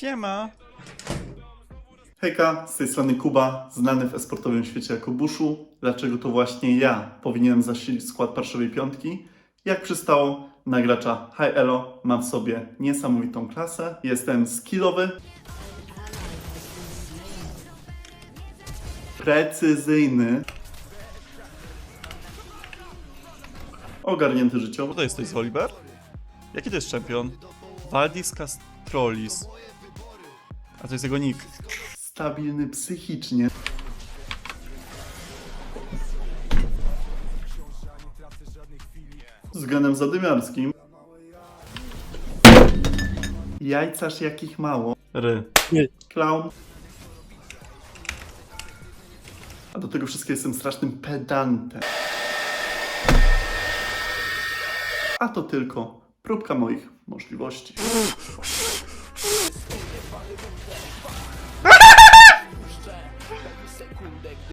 Siema. Hejka, z tej strony Kuba, znany w esportowym świecie jako Buszu. Dlaczego to właśnie ja powinienem zasilić skład parszowej piątki? Jak przystało na gracza High Elo, mam w sobie niesamowitą klasę. Jestem skillowy, precyzyjny, ogarnięty życiowo. Co to jest, to jest Oliver? Jaki to jest czempion? Valdis Castrolis. A to jest jego nick. stabilny psychicznie. Względem zadymiarskim. Jajcarz jakich mało. Ry. Nie. Clown. A do tego wszystkiego jestem strasznym pedantem. A to tylko próbka moich możliwości.